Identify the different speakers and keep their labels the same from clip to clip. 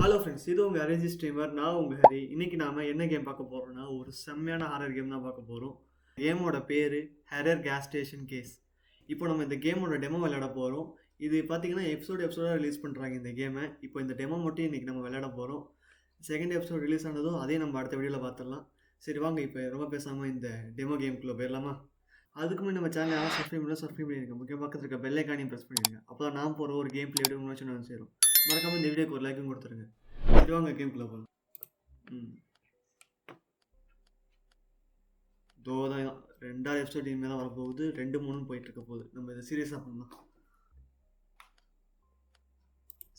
Speaker 1: Hello friends இது உங்கள் அரேஞ்சி streamer நான் உங்கள் ஹரி இன்னைக்கு நாம் என்ன கேம் பார்க்க போகிறோம்னா ஒரு செம்மையான ஹாரர் கேம் தான் பார்க்க போகிறோம் கேமோட பேர் ஹரர் கேஸ் ஸ்டேஷன் கேஸ் இப்போ நம்ம இந்த கேமோட டெமோ விளையாட போகிறோம் இது பார்த்தீங்கன்னா எபிசோடு எபிசோடாக ரிலீஸ் பண்ணுறாங்க இந்த கேமை இப்போ இந்த டெமோ மட்டும் இன்றைக்கி நம்ம விளையாட போகிறோம் செகண்ட் எபிசோட் ரிலீஸ் ஆனதும் அதே நம்ம அடுத்த வீடியோவில் பார்த்துடலாம் சரி வாங்க இப்போ ரொம்ப பேசாமல் இந்த டெமோ கேமுக்குள்ளே போயிடலாமா? அதுக்கு முன்னாடி நம்ம சேனல் யாரும் சப்ஸ்கிரைப் பண்ணலாம் சப்ஸ்கிரைப் பண்ணியிருக்கேன் முக்கிய பக்கத்தில் இருக்க பெல்லைக்கானையும் ப்ரெஸ் பண்ணிடுங்க. அப்போ தான் நான் போகிற ஒரு கேம் பிளே வீடியோ முன்னாடி வந்து சேரும். மறக்காமல் இந்த வீடியோக்கு ஒரு லைக்கும் கொடுத்துருங்க. சரி வாங்க கேம்குள்ளே போகலாம் ம். தோ தான் ரெண்டாவது எபிசோட் இனிமேல் தான் வரப்போகுது. ரெண்டு மூணு போயிட்டு இருக்க போகுது. நம்ம இதை சீரியஸாக பண்ணலாம்.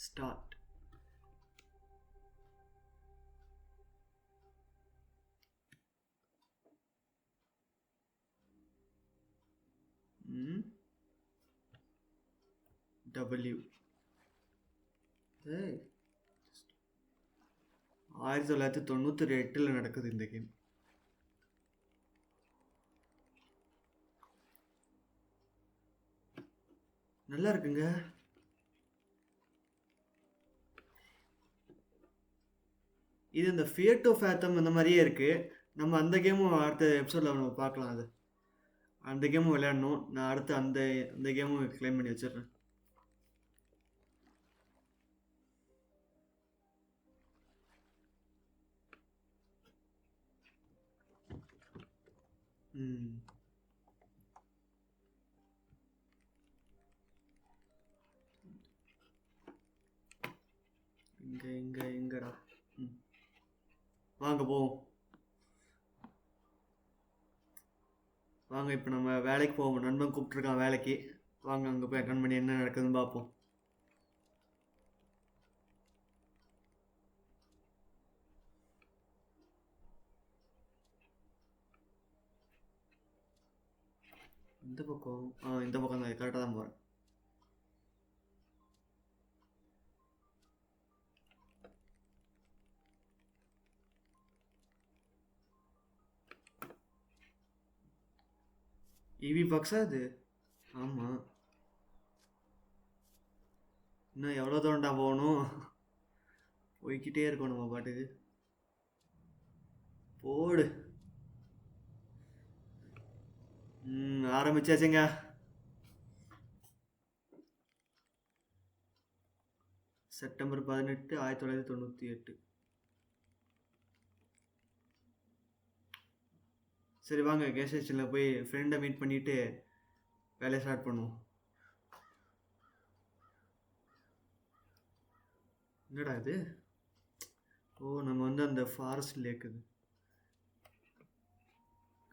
Speaker 1: ஸ்டார்ட் டபிள்யூ ஏய். ஆயிரத்தி தொள்ளாயிரத்தி தொண்ணூற்றி எட்டில் நடக்குது இந்த கேம் நல்லா இருக்குங்க. இது இந்த ஃபியர் டு ஃபேத்தம் இந்த மாதிரியே இருக்குது நம்ம அந்த கேமும் அடுத்த எபிசோடில் நம்ம பார்க்கலாம் அது. அந்த கேமும் விளையாடணும். நான் அடுத்து அந்த அந்த கேமும் கிளைம் பண்ணி வச்சிடுறேன். ம். இங்க இங்க எங்கடா ம். வாங்க போவோம். வாங்க இப்போ நம்ம வேலைக்கு போவோம். நண்பன் கூப்பிட்ருக்கான் வேலைக்கு. வாங்க அங்கே போய் அட்டன் பண்ணி என்ன நடக்குதுன்னு பார்ப்போம். இந்த பக்கம் ஆ இந்த பக்கம் தான் கரெக்டாக தான் போகிறேன் இவி பாக்ஸா அது ஆமாம் இன்னும் எவ்வளோ தூரம்டா போகணும்? போய்கிட்டே இருக்கோம் நம்ம பாட்டுக்கு? போடு. ம் ஆரம்பிச்சாச்சுங்க செப்டம்பர் பதினெட்டு ஆயிரத்தி தொள்ளாயிரத்தி தொண்ணூற்றி எட்டு சரி வாங்க கேஸ் ஸ்டேஷனில் போய் ஃப்ரெண்டை மீட் பண்ணிவிட்டு வேலையை ஸ்டார்ட் பண்ணுவோம் என்னடா இது ஓ நம்ம வந்து அந்த ஃபாரஸ்ட் லேக்குது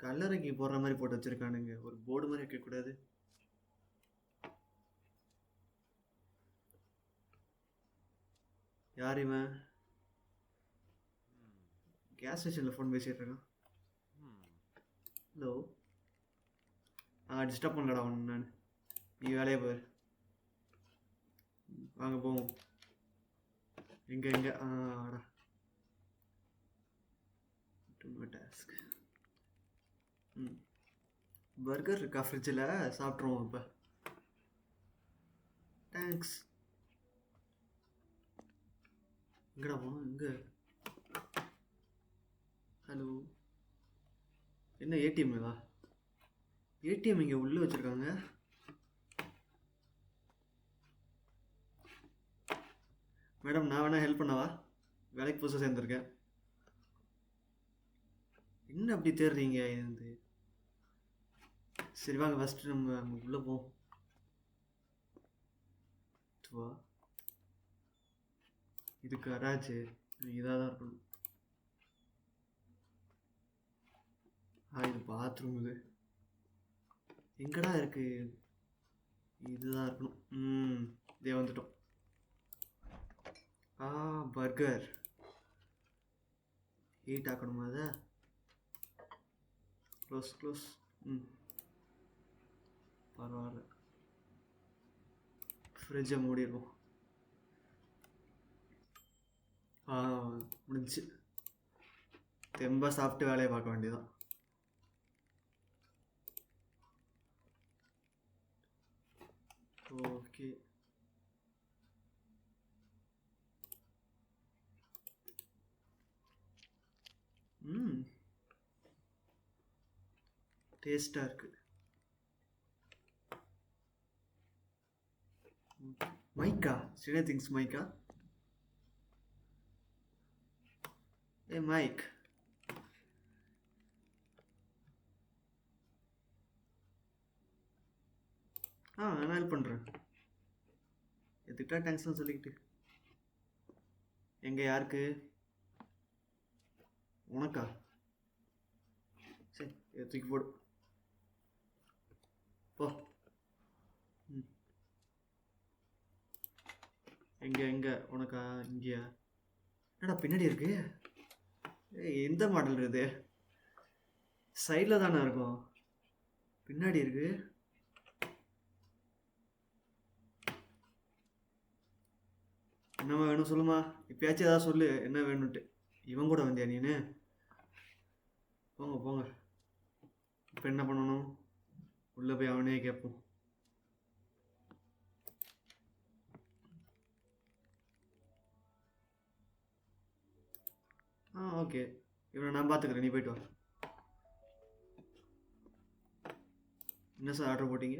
Speaker 1: கல்லறைக்கு போடுற மாதிரி போட்டு வச்சிருக்கானுங்க. ஒரு போர்டு மாதிரி வைக்கக்கூடாது. யார் இவன்? கேஸ் ஸ்டேஷனில் ஃபோன் பேசிட்டு இருக்கான் ஹலோ ஆ டிஸ்டர்ப் பண்ணலடா அவன் நான். நீ வேலையை பாரு. வாங்க போவோம். எங்கே எங்கே? ஆடா டாஸ்க் ம். பர்கர் இருக்கா ஃப்ரிட்ஜில் சாப்பிட்ருவோம் இப்போ. தேங்க்ஸ் எங்கடா போனோம்? எங்கே? ஹலோ என்ன ஏடிஎம் இதா ஏடிஎம் இங்கே உள்ளே வச்சுருக்காங்க. மேடம் நான் வேணால் ஹெல்ப் பண்ணவா? வேலைக்கு புதுசாக சேர்ந்துருக்கேன். என்ன அப்படி தேடுறீங்க இது? சரி வாங்க ஃபஸ்ட்டு நம்ம அங்கே உள்ளே போவோம் வா இது கராஜ் இதாக தான் இருக்கணும் ஆ இது பாத்ரூம் இது. எங்கடா இருக்கு? இதுதான் இருக்கணும். ம் இதே வந்துட்டோம். ஆ பர்கர் ஹீட் ஆக்கணுமா அதை? க்ளோஸ் க்ளோஸ் ம். பரவாயில்ல. ஃப்ரிட்ஜை மூடிடுவோம் ஆ முடிஞ்சு. தெம்பாக சாப்பிட்டு வேலையை பார்க்க வேண்டியதான் ஓகே. ம். டேஸ்ட்டாக இருக்குது மைக்கா ஸ்டேடியம் திங்ஸ் மைக்கா ஏ மைக் ஆ நான் ஹெல்ப் பண்ணுறேன் எதுக்கிட்டா தேங்க்ஸ்னு சொல்லிக்கிட்டு? எங்கே யாருக்கு? உனக்கா? சரி தூக்கி போடு. போ. எங்கே எங்கே? உனக்கா? இங்கேயா? என்னடா பின்னாடி இருக்கு? ஏய் எந்த மாடல் இது? சைடில் தானே இருக்கும். பின்னாடி இருக்கு. என்னம்மா வேணும் சொல்லுமா? இப்பயாச்சும் ஏதாவது சொல்லு. என்ன வேணும்ட்டு இவன் கூட வந்தியா நீனு? போங்க போங்க. இப்போ என்ன பண்ணணும்? உள்ளே போய் அவனே கேட்போம். ஆ ஓகே. இவனை நான் பார்த்துக்கிறேன் நீ போயிட்டு வா. என்ன சார் ஆர்டர் போட்டீங்க?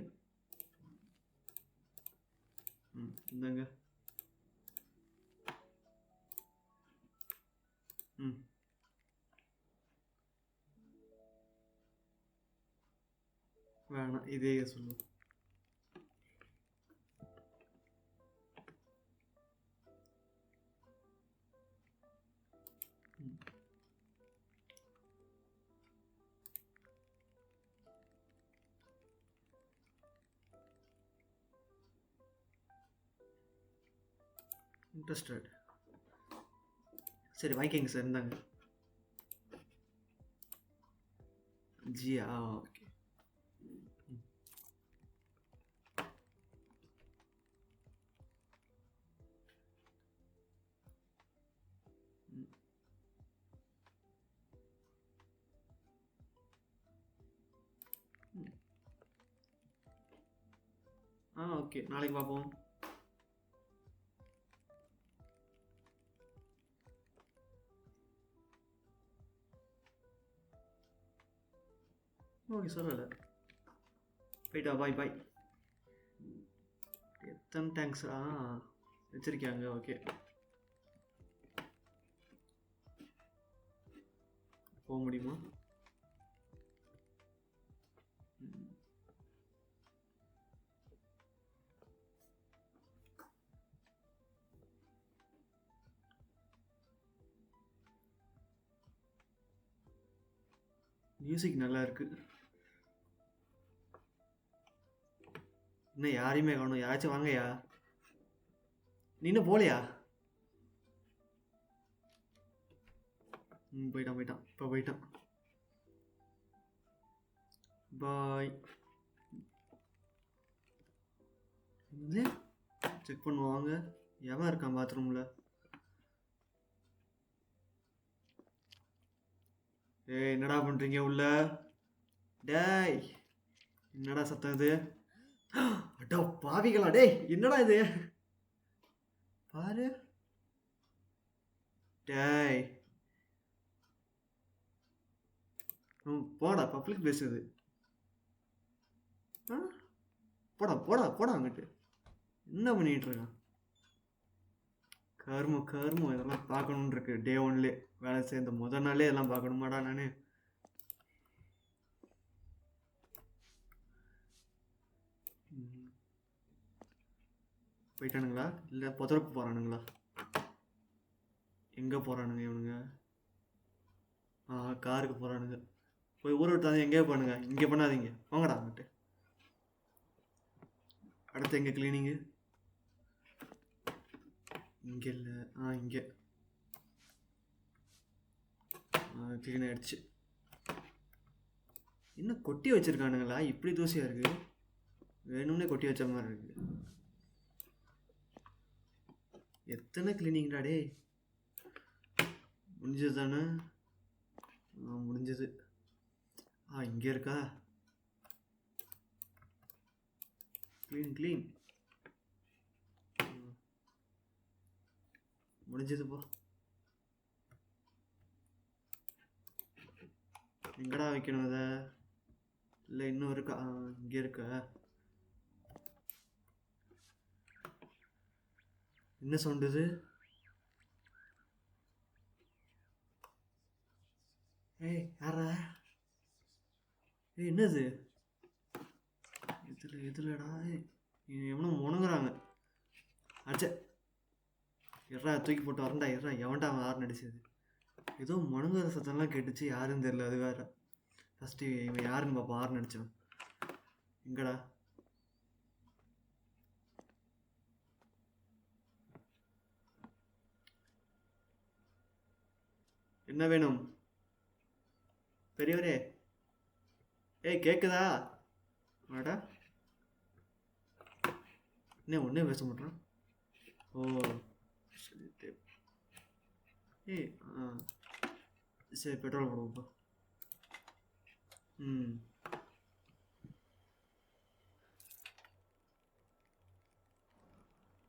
Speaker 1: ம் இந்தாங்க. ம். வேணாம் இதே சொல்லு. இன்ட்ரெஸ்டட் சரி வாங்கிக்கங்க சார் இந்தாங்க ஜியா ஓகே. ஆ ஓகே. நாளைக்கு பார்ப்போம். அப்படி சொல்லலை. போயிட்டா பாய் பாய் எத்தனை தேங்க்ஸ் ஆ? வச்சுருக்காங்க ஓகே போக முடியுமா? மியூசிக் நல்லா இருக்குது இன்னும் யாரையுமே காணும். யாராச்சும் வாங்கயா? நீ இன்னும் போலையா? ம் போயிட்டான் போயிட்டான். இப்போ போயிட்டான். பாய். இது செக் பண்ணுவாங்க எவன் இருக்கான் பாத்ரூமில் ஏய் என்னடா பண்ணுறீங்க உள்ள? டேய் என்னடா சத்தம் இது? அடா பாவிகளா டேய் என்னடா இது? பாரு. டேய். போடா பப்ளிக் பிளேஸ் இது ஆ? போடா போடா போடா அங்கிட்டு. என்ன பண்ணிட்டு இருக்கான்? கருமம் கருமம் இதெல்லாம் பார்க்கணுன்னு இருக்கு. டே ஒன்லே வேலை சேர்ந்த முத நாளே இதெல்லாம் பார்க்கணுமாடா நானு. போயிட்டானுங்களா? இல்லை புதருக்கு போகிறானுங்களா எங்கே போகிறானுங்க இவனுங்க? ஆ காருக்கு போகிறானுங்க போய் ஊரை விட்டாங்க எங்கேயோ பண்ணுங்க இங்கே பண்ணாதீங்க. வாங்கடா அங்கிட்டு. அடுத்து எங்கே கிளீனிங்கு இங்கே இல்லை. ஆ இங்கே. க்ளீன் ஆகிடுச்சு இன்னும் கொட்டி வச்சுருக்கானுங்களா? இப்படி தூசியாக இருக்குது வேணும்னே கொட்டி வச்ச மாதிரி இருக்குது எத்தனை கிளீனிங்டா டே முடிஞ்சது தானே முடிஞ்சது. ஆ இங்கே இருக்கா? க்ளீன் க்ளீன் முடிஞ்சதுப்பா எங்கடா வைக்கணும் அதை இல்லை இன்னும் இருக்கா? இங்கே இருக்கா? என்ன சவுண்ட் இது? ஏய் யாரா ஏய் என்னது? இதில் எதுலடா ஏய், முணங்குறாங்க. அச்சே. எறா தூக்கி போட்டு வரண்டா எறா எவன்டா அவன் யார் நடிச்சது ஏதோ முணங்குற சத்தம்லாம் கேட்டுச்சு. யாருன்னு தெரியல அது வேற. ஃபஸ்ட்டு இவன் யாருன்னு பார்ப்போம் யார் நடித்தவன் எங்கடா? என்ன வேணும்? பெரியவரே. ஏய் கேக்குதா? வாடா. என்ன ஒன்றே பேச மாட்டேறான் ஓ சரி ஏய் ஆ. சரி பெட்ரோல் போடுவோம்ப்பா ம்.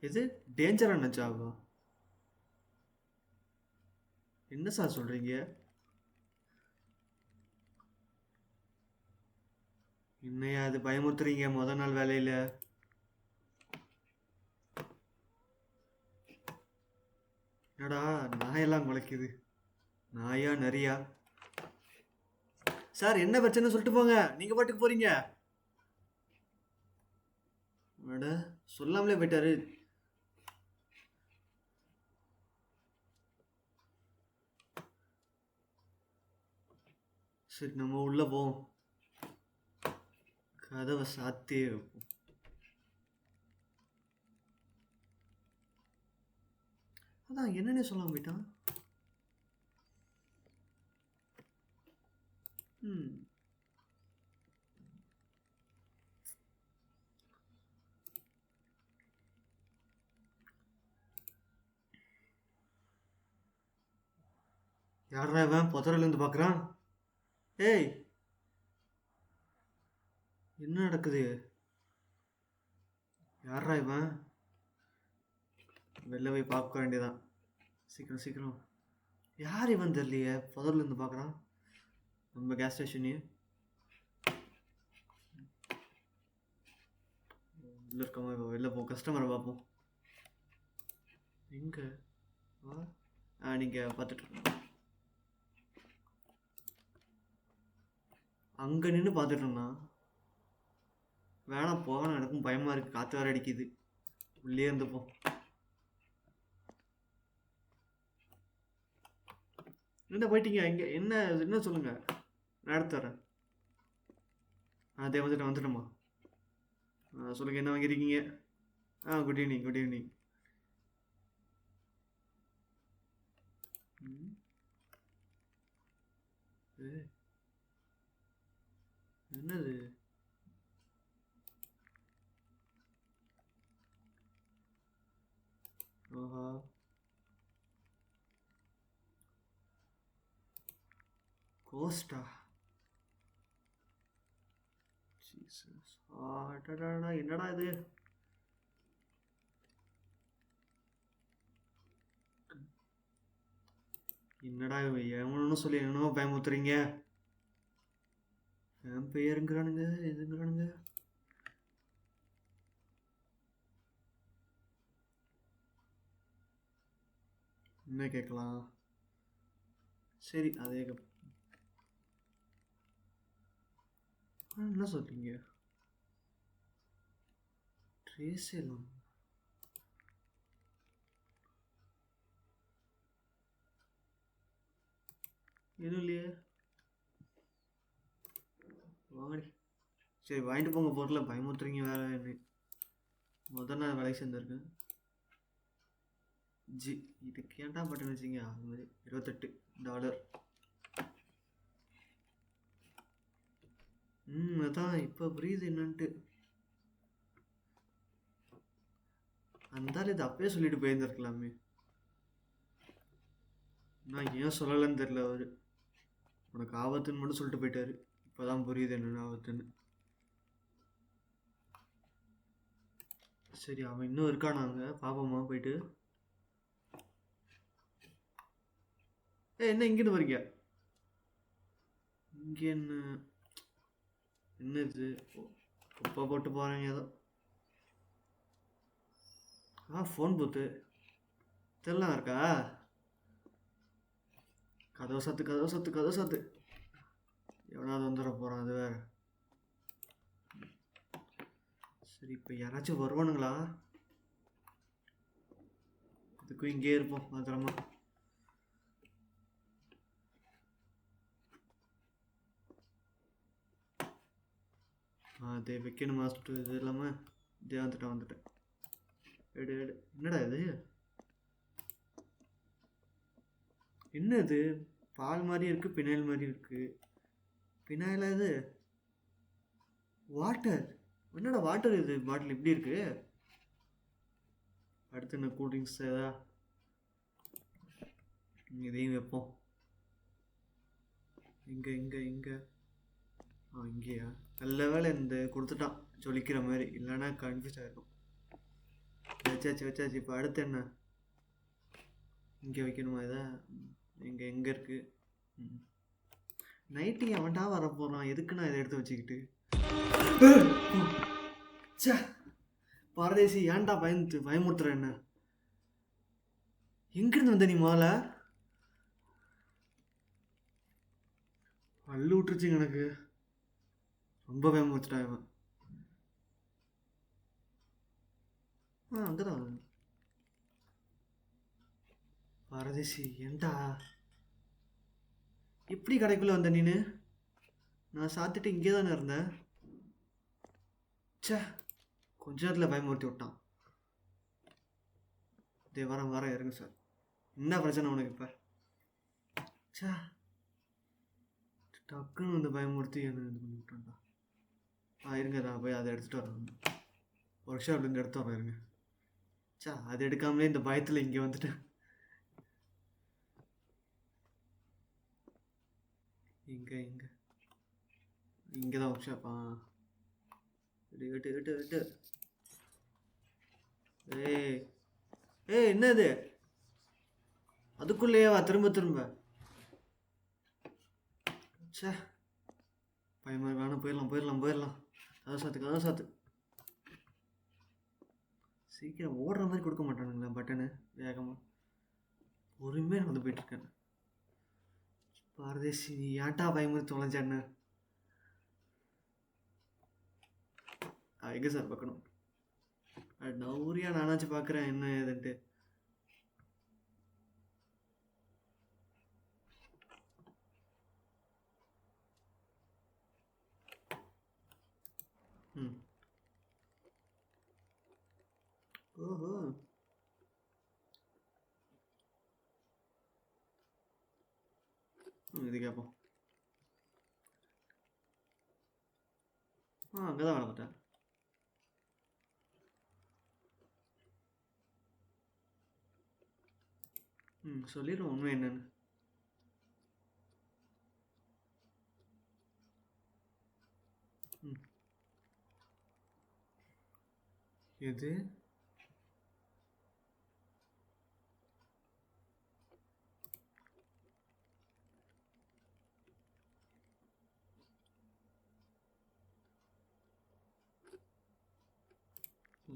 Speaker 1: இது டேஞ்சரான ஜாபா என்ன சார் சொல்கிறீங்க என்னையா அது பயமுறுத்துறீங்க முத நாள் வேலையில்? என்னடா நாயெல்லாம் குலைக்குது நாயா நரியா? சார் என்ன பிரச்சனை சொல்லிட்டு போங்க. நீங்கள் பாட்டுக்கு போகிறீங்க மேடம் சொல்லாமலே போயிட்டாரு. சரி நம்ம உள்ள போவோம். கதவை சாத்தியே வைப்போம். அதான் என்னன்னே சொல்லாம போயிட்டான் ம். யாரா இவன்? புதரிலிருந்து பார்க்குறான் ஏய் என்ன நடக்குது? யாரா இவன் வெளில போய் பார்க்க வேண்டியதான் சீக்கிரம் சீக்கிரம். யார் இவன் தெரியலையே? புதர்லேருந்து பார்க்குறான் நம்ம கேஸ் ஸ்டேஷனு உள்ள இருக்கமா இப்போ வெளில போ கஸ்டமரை பார்ப்போம் எங்கே? வா. ஆ நீங்கள் பார்த்துட்டு அங்கே நின்று பார்த்துட்டு வேணாம் போகணும் எனக்கும் பயமாக இருக்குது காற்று வேறு அடிக்குது. உள்ளே இருந்துப்போம் என்ன போயிட்டீங்க? இங்கே என்ன என்ன சொல்லுங்கள் நான் எடுத்து தரேன். ஆ அதே வந்துட்டு வந்துட்டோமா சொல்லுங்கள் என்ன வாங்கியிருக்கீங்க? ஆ குட் ஈவினிங் குட் ஈவினிங் ம் ஏய். என்னது? ஆஹா கோஸ்டா ஜீசஸ் ஆடடா என்னடா இது? என்னடா இவன் சொல்லி என்னமோ பயமுத்துறீங்க என் பெயருங்கிறானுங்க எதுங்கிறானுங்க என்ன கேட்கலாம்? சரி அதே ஆ, என்ன சொல்றீங்க? ட்ரேஸ் எல்லாம். எதுவும் இல்லையே? வாங்கடி சரி வாங்கிட்டு போங்க பொருளை. பயமுத்துறீங்க வேலை என்ன. முதல் நாள் வேலைக்கு சேர்ந்துருக்கேன். ஜி இது கேட்டா பட்டன் வச்சிங்க? அது மாதிரி. இருபத்தெட்டு டாலர் ம் அதான். இப்போ புரியுது என்னன்ட்டு. அந்தாலும் இது அப்பயே சொல்லிட்டு போயிருந்துருக்கலாமே. நான் ஏன் சொல்லலைன்னு தெரில அவர். உனக்கு ஆபத்துன்னு மட்டும் சொல்லிட்டு போயிட்டாரு. இப்போதான் புரியுது என்னென்ன ஆபத்துன்னு சரி அவன் இன்னும் இருக்கானாங்க பாப்போமா போயிட்டு. ஏ என்ன இங்கிட்டு வரீங்க இங்கே என்ன? என்ன இது குப்பை போட்டு போகிறாங்க ஏதோ. ஆ ஃபோன் பூத்து இதெல்லாம் இருக்கா? கதவு சத்து கதவு சத்து கதவு சத்து. எவனாவது வந்துட போகிறான் அது வேற? சரி இப்போ யாராச்சும் வருவானுங்களா? இதுக்கும் இங்கே இருப்போம் பத்திரமா. ஆ அதே வைக்கணும் மாஸ்டர் இது இல்லாமல் இதே வந்துட்டேன் வந்துட்டேன். எடு எடு. என்னடா இது? என்ன இது பால் மாதிரி இருக்குது பின்னல் மாதிரி இருக்குது பின்னால் இது வாட்டர் என்னடா வாட்டர் இது? பாட்டில் இப்படி இருக்கு? அடுத்து என்ன கூல்ட்ரிங்க்ஸ் ஏதா? இதையும் வைப்போம். இங்கே இங்கே இங்கே. ஆ இங்கேயா? நல்ல வேலை இந்த கொடுத்துட்டான். சொல்லிக்கிற மாதிரி. இல்லைன்னா கன்ஃபியூஸ் ஆகிருக்கும் வச்சாச்சு வச்சாச்சு. இப்போ அடுத்து என்ன? இங்கே வைக்கணுமா இதை? இங்கே எங்கே இருக்கு. நைட்டு எவன்டா வர போகிறான் எதுக்கு நான் இதை எடுத்து வச்சுக்கிட்டு? சே பாரதேசி ஏன்டா பயந்து பயமுறுத்துற என்ன? எங்கிருந்து வந்த நீ முதல்ல அள்ளு விட்டுருச்சுங்க எனக்கு. ரொம்ப பயமுறுத்துட்டா இவன். ஆ அங்கதான் பாரதேசி ஏன்டா? எப்படி கடைக்குள்ளே வந்த நீனு? நான் சாத்திட்டு இங்கே தானே இருந்தேன். சே கொஞ்ச நேரத்தில் பயமுறுத்தி விட்டான். டே வரேன் வரேன் இருங்க சார். என்ன பிரச்சனை உனக்கு இப்போ? சே டக்குன்னு வந்து பயமுறுத்தி என்ன இது பண்ணி விட்டான்டா. ஆ இருங்க நான் போய் அதை எடுத்துகிட்டு வரேன். ஒர்க் ஷாப்லேருந்து எடுத்து வரேன் இருங்க. சா அது எடுக்காமலே இந்த பயத்தில் இங்கே வந்துட்டேன். இங்கே இங்கே. இங்கே தான் ஒர்க் ஷாப்பா விட்டு விட்டு விட்டு எடு ஏய் என்ன என்னது அதுக்குள்ளேயே வா திரும்ப திரும்ப. சே பயமாக வேணாம் போயிடலாம் போயிடலாம் போயிடலாம். கதை சாத்து கதை சாத்து. சீக்கிரம் ஓடுற மாதிரி கொடுக்க மாட்டானுங்களா பட்டனு வேகமாக பொறுமையாக நடந்து போயிட்டுருக்கேன் பாரதேசி நீ ஏன்டா பயமுறுத்தி தொலைஞ்சான்னு? எங்கே சார் பார்க்கணும்? நௌரியா நானாச்சும் பார்க்குறேன் என்ன ஏதுன்ட்டு ம் ஓஹோ ம், இது கேட்போம் ஆ அங்கே தான் வளர்ந்துட்டேன் ம் சொல்லிடுவோம் உண்மை என்னன்னு. ம். எது?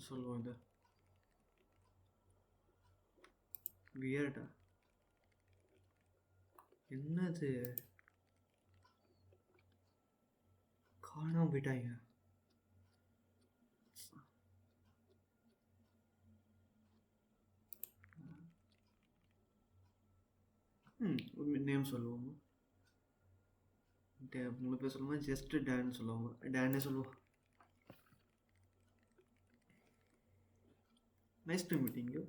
Speaker 1: சொல்லுவோம் இது வியர்டா என்னது? காணாம போயிட்டாங்க. ம் நேம் சொல்லுவாங்க. டே மூணு பேர் சொல்லுவாங்க ஜஸ்ட் டேன் சொல்லுவாங்க. டேனே சொல்லுவாங்க நைஸ் டு மீட்டிங் யூ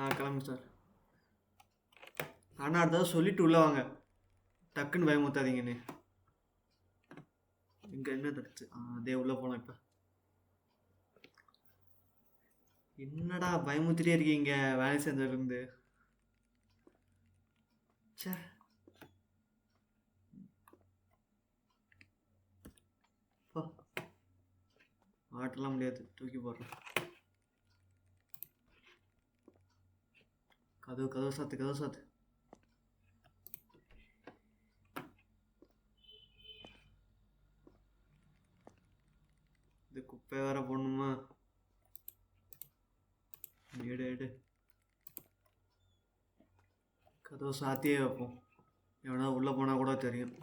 Speaker 1: ஆ கிளம்பு சார். ஆனால் அடுத்தது சொல்லிட்டு உள்ளே வாங்க. டக்குன்னு பயமுத்தாதீங்கண்ணே இங்கே என்ன தடுச்சு ஆ அதே உள்ளே போனோம் இப்போ. என்னடா பயமுத்திட்டே இருக்கீங்க வேலை செஞ்சதுலேருந்து ச்சே. கட்டலாம் முடியாது. தூக்கி போடுறோம். கதவு கதவு சாத்து கதவு சாத்து. இது குப்பை வேற போடணுமா? எடு எடு. கதவு சாத்தியே வைப்போம். எவனா உள்ளே போனால் கூட தெரியும்.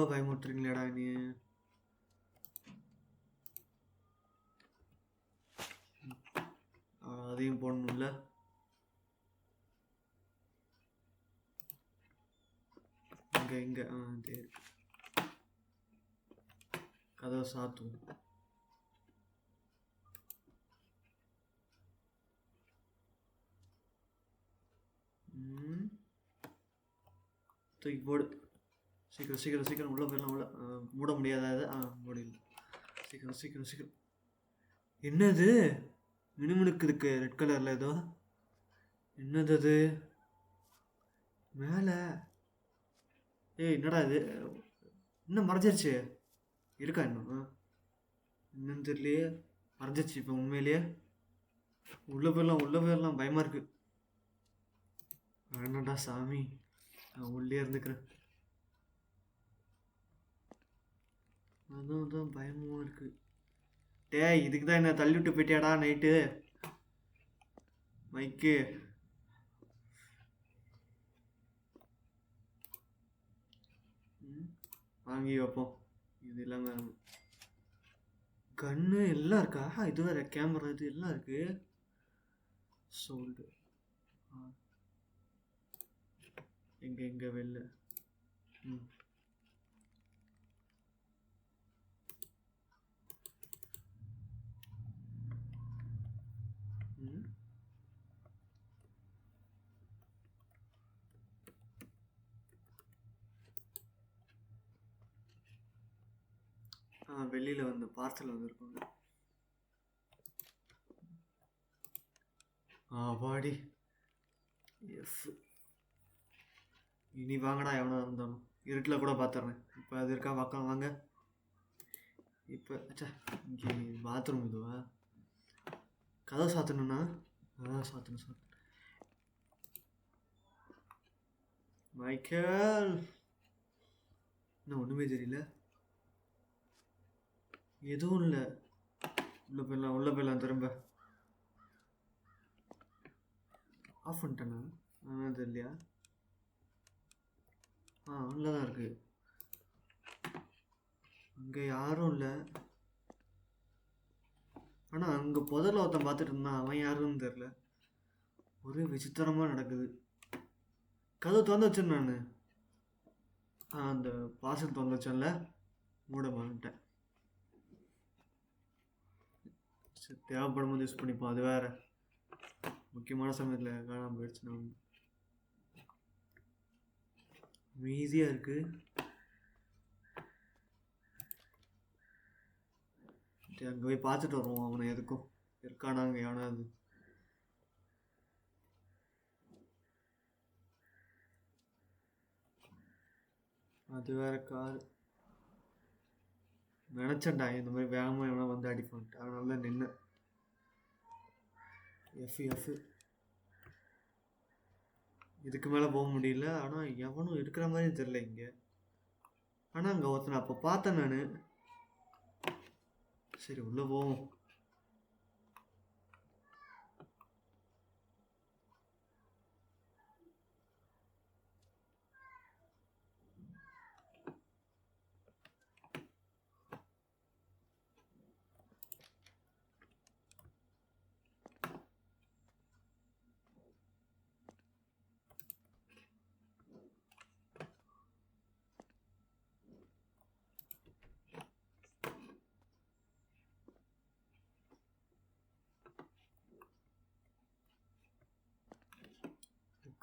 Speaker 1: ரொம்ப பயமுறுத்துறீங்களேடா நீ. அதையும் போடணும்ல. இங்கே இங்கே. ஆ சரி கதவை சாத்துவோம். தூக்கி போடு. சீக்கிரம் சீக்கிரம் சீக்கிரம் உள்ள போயிடலாம் உள்ள. மூட முடியாத ஆ முடியல. சீக்கிரம் சீக்கிரம் சீக்கிரம். என்னது? மினுமினுக்கு இருக்கு ரெட் கலரில் ஏதோ. என்னது அது? மேலே. ஏய் என்னடா இது? இன்னும் மறைஞ்சிருச்சு. இருக்கா இன்னும்? ஆ. என்னன்னு தெரியலையே. மறைஞ்சிருச்சு இப்போ உண்மையிலேயே. உள்ளே போயிடலாம் உள்ளே போயிடலாம். பயமாக இருக்குது வேணாடா சாமி. நான் உள்ளே இருந்துக்கிறேன். அதுவும் தான் பயமும் இருக்கு. டேய் இதுக்கு தான் என்ன தள்ளி விட்டு போயிட்டியாடா நைட்டு மைக்கு ம், வாங்கி வைப்போம். இது எல்லாமே கன்னு எல்லாம் இருக்கா? இது வேற கேமரா இது எல்லாம் இருக்கு. சோல்டு எங்க எங்க வெளில? ம். வெளியில் ஆ வந்து பார்சல் வந்துருக்கோங்க ஆ பாடி இனி வாங்கடா எவனா இருந்தாலும் இருட்டில் கூட பார்த்துட்றேன் இப்போ அது இருக்கா பக்கம் வாங்க. இப்போ அச்சா இங்கே பாத்ரூம் இதுவா? கதவை சாத்தணும்னா? கதவை சாத்தணும் சார். மைக்கேல்! இன்னும் ஒன்றுமே தெரியல? எதுவும் இல்லை. உள்ள போயிடலாம் உள்ள போயிடலாம் திரும்ப. ஆஃப் பண்ணிட்டேண்ணா ஆ தெரியலையா? ஆ உள்ள தான் இருக்கு. அங்கே யாரும் இல்லை. ஆனால் அங்கே புதரில் ஒருத்தன் பார்த்துட்டு இருந்தான். அவன் யாருன்னு தெரில ஒரே விசித்திரமாக நடக்குது. கதவு திறந்து வச்சேன் நான். அந்த பார்சல் திறந்து வச்சேன்ல. மூட மாட்டேன். சரி தேவைப்படும் போது யூஸ் பண்ணிப்போம். அது வேற. முக்கியமான சமயத்தில் காணாமல் போயிடுச்சுன்னா ஈஸியாக இருக்குது சரி, அங்கே போய் பார்த்துட்டு வருவோம். அவனை எதுக்கும்? இருக்கானா அங்கே எவனாவது அது? வேற கார். நினச்சேன்டா இந்த மாதிரி வேகமாக எவனா வந்து அடிப்பான்ட்டு. அதனால தான் நின்று எஃப் எஃப் இதுக்கு மேலே போக முடியல. ஆனால் எவனும் இருக்கிற மாதிரி தெரில இங்கே. ஆனால் அங்கே ஒருத்தனை அப்போ பார்த்தேன் நான். சரி உள்ளே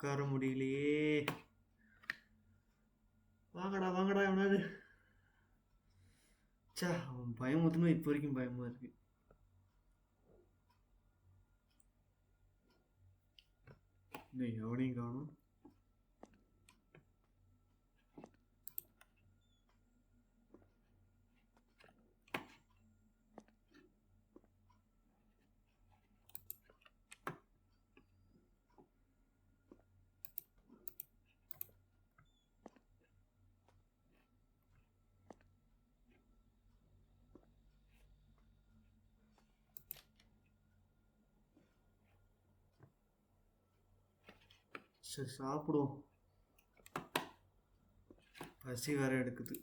Speaker 1: உட்கார முடியலையே. வாங்கடா வாங்கடா எவனாவது. சா அவன் பயமுத்துமே இப்போ வரைக்கும் பயமாக இருக்கு. இன்னும் எவனையும் காணும். சரி சாப்பிடுவோம். பசி வேற எடுக்குது.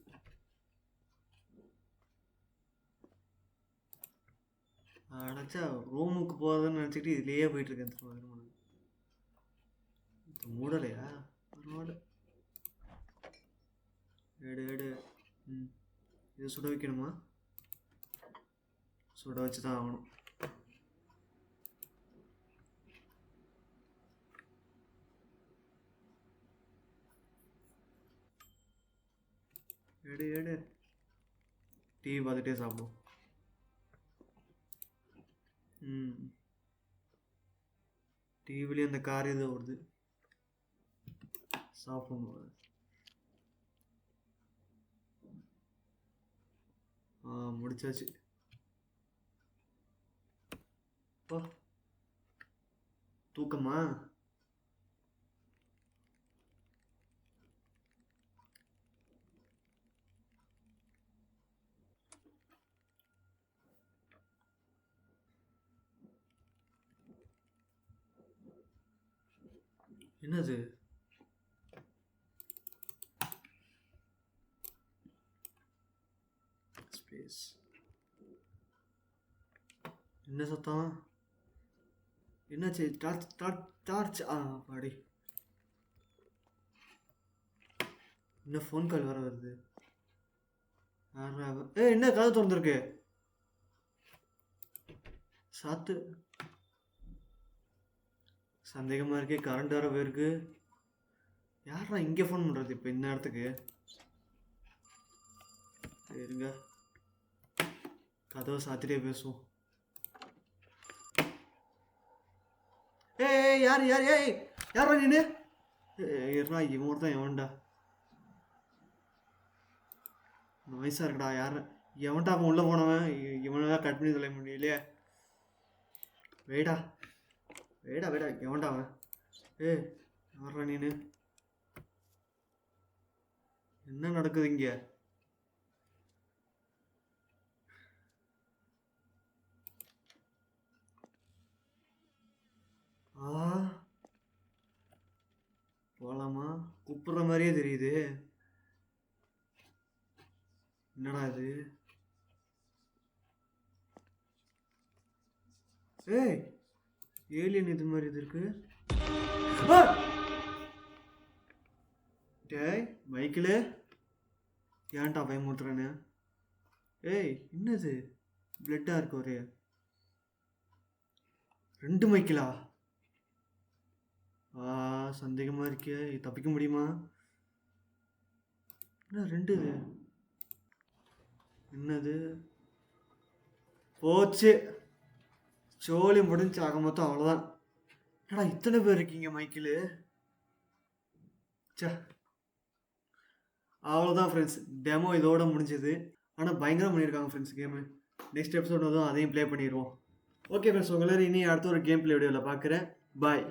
Speaker 1: அடைச்சா ரூமுக்கு போகிறதுன்னு நினச்சிட்டு இதுலேயே போயிட்டுருக்கேன் திரும்ப திரும்ப மூடலையா? பரவாயில்ல. எடு எடு. ம். இது சுட வைக்கணுமா? சுட வச்சு தான் ஆகணும். எடு எடு. டிவி பார்த்துட்டே சாப்பிடுவோம் ம். டிவிலேயே அந்த கார் எதுவும் வருது. சாப்பிடணும் ஆ முடிச்சாச்சு. அப்பா தூக்கமா என்னது ஸ்பேஸ் என்ன சத்தம்? என்னாச்சு? Torch torch torch. ஆ பாடி இன்னும் ஃபோன் கால் வர வருது? ஏ ஏய் என்ன கதை திறந்துருக்கு? சாத்து. சந்தேகமாக இருக்கே கரண்ட் வர போயிருக்கு. யாரா இங்கே ஃபோன் பண்ணுறது இப்போ இந்த இடத்துக்கு இருங்க. கதவை சாத்திட்டே பேசுவோம். ஏய் யார் யார் ஏய் யாரா நீனு ஏய் இருடா இவன் தான் எவன்டா வயசாக இருக்குடா யார்? எவன்டா அவன் உள்ளே போனவன்? இவனை தான் கட் பண்ணி தொலை முடியலையே வேடா வேடா வேடா எவன்டா அவன்? ஏ யாரா நீனு என்ன நடக்குது இங்கே? ஆ? போகலாமா கூப்பிடுற மாதிரியே தெரியுது. என்னடா இது? ஏய் ஏலியன் இது மாதிரி இது இருக்கு. டேய் மைக்கில் ஏன்டா பயமுறுத்துறேன்னு? ஏய் என்னது? பிளட்டாக இருக்கு ஒரே. ரெண்டு மைக்கிலா ஆ சந்தேகமாக இருக்கே. தப்பிக்க முடியுமா? என்ன ரெண்டு? இது என்னது? போச்சு. சோழி முடிஞ்சு ஆக மொத்தம் அவ்வளோதான் என்னடா இத்தனை பேர் இருக்கீங்க மைக்கில் சே அவ்வளோதான் ஃப்ரெண்ட்ஸ் டெமோ இதோட முடிஞ்சது. ஆனால் பயங்கரம் பண்ணியிருக்காங்க ஃப்ரெண்ட்ஸ் கேமு நெக்ஸ்ட் எபிசோட் வரும் அதையும் ப்ளே பண்ணிடுவோம். ஓகே ஃப்ரெண்ட்ஸ் உங்களை இனி அடுத்த ஒரு கேம் ப்ளே வீடியோவில் பார்க்குறேன் பாய்